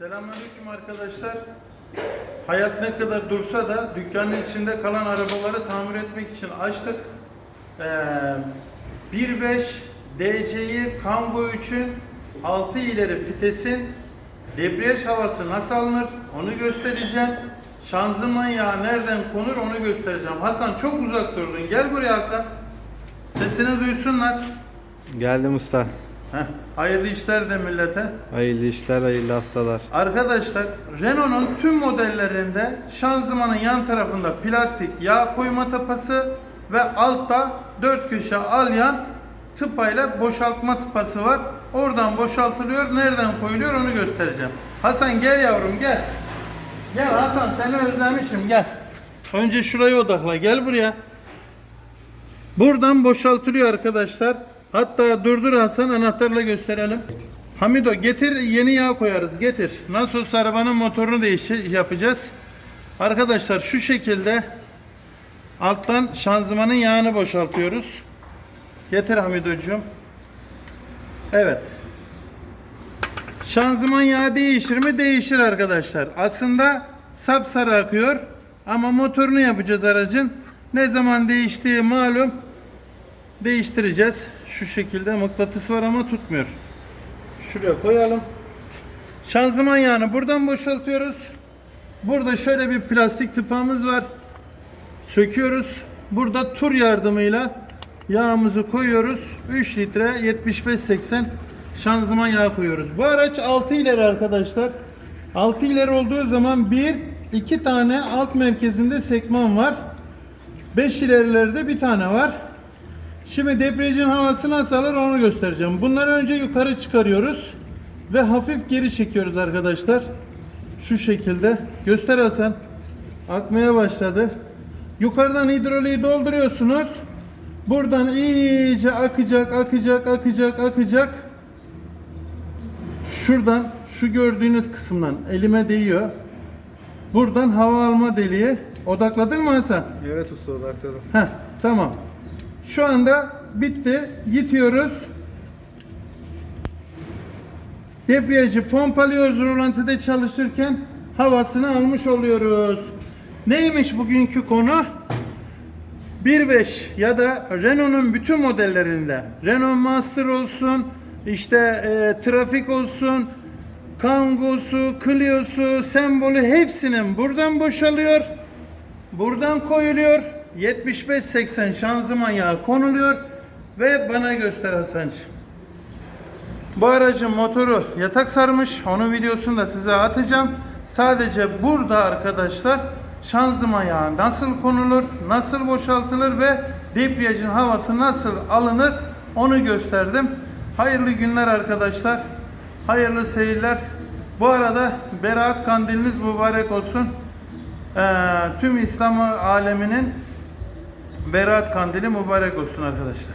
Selamünaleyküm arkadaşlar. Hayat ne kadar dursa da dükkanın içinde kalan arabaları tamir etmek için açtık. Ee, 1.5 DC'yi Kango 3'ün 6 ileri fitesin debriyaj havası nasıl alınır onu göstereceğim. Şanzıman yağı nereden konur onu göstereceğim. Hasan çok uzak durdun. Gel buraya Hasan. Sesini duysunlar. Geldim usta. Heh, hayırlı işler de millete. Hayırlı işler, hayırlı haftalar. Arkadaşlar Renault'un tüm modellerinde şanzımanın yan tarafında plastik yağ koyma tapası ve altta dört köşe alyan tıpayla boşaltma tıpası var. Oradan boşaltılıyor. Nereden koyuluyor onu göstereceğim. Hasan gel yavrum gel. Gel Hasan seni özlemişim gel. Önce şuraya odakla gel buraya. Buradan boşaltılıyor arkadaşlar. Hatta durdur Hasan anahtarla gösterelim. Hamido getir yeni yağ koyarız getir. Nasıl olsa arabanın motorunu değiş yapacağız. Arkadaşlar şu şekilde alttan şanzımanın yağını boşaltıyoruz. Getir Hamidocuğum. Evet. Şanzıman yağı değişir mi? Değişir arkadaşlar. Aslında sapsarı akıyor ama motorunu yapacağız aracın. Ne zaman değiştiği malum değiştireceğiz. Şu şekilde mıknatıs var ama tutmuyor. Şuraya koyalım. Şanzıman yağını buradan boşaltıyoruz. Burada şöyle bir plastik tıpamız var. Söküyoruz. Burada tur yardımıyla yağımızı koyuyoruz. 3 litre 75-80 şanzıman yağı koyuyoruz. Bu araç 6 ileri arkadaşlar. 6 ileri olduğu zaman bir iki tane alt merkezinde sekman var. 5 ilerilerde bir tane var. Şimdi debriyajın havası nasıl alır onu göstereceğim. Bunları önce yukarı çıkarıyoruz ve hafif geri çekiyoruz arkadaşlar. Şu şekilde. Göster Hasan. Akmaya başladı. Yukarıdan hidroliği dolduruyorsunuz. Buradan iyice akacak, akacak, akacak, akacak. Şuradan şu gördüğünüz kısımdan elime değiyor. Buradan hava alma deliği. Odakladın mı Hasan? Evet usta odakladım. Heh, tamam. Şu anda bitti. Yitiyoruz. Debriyajı pompalıyoruz rolantıda çalışırken havasını almış oluyoruz. Neymiş bugünkü konu? 1.5 ya da Renault'un bütün modellerinde Renault Master olsun, işte e, trafik olsun, Kango'su, Clio'su, sembolü hepsinin buradan boşalıyor. Buradan koyuluyor. 75-80 şanzıman yağı konuluyor ve bana göster Hasan'cığım. Bu aracın motoru yatak sarmış. Onun videosunu da size atacağım. Sadece burada arkadaşlar şanzıman yağı nasıl konulur, nasıl boşaltılır ve debriyajın havası nasıl alınır onu gösterdim. Hayırlı günler arkadaşlar. Hayırlı seyirler. Bu arada Berat Kandiliniz mübarek olsun. Ee, tüm İslam aleminin Berat Kandili mübarek olsun arkadaşlar.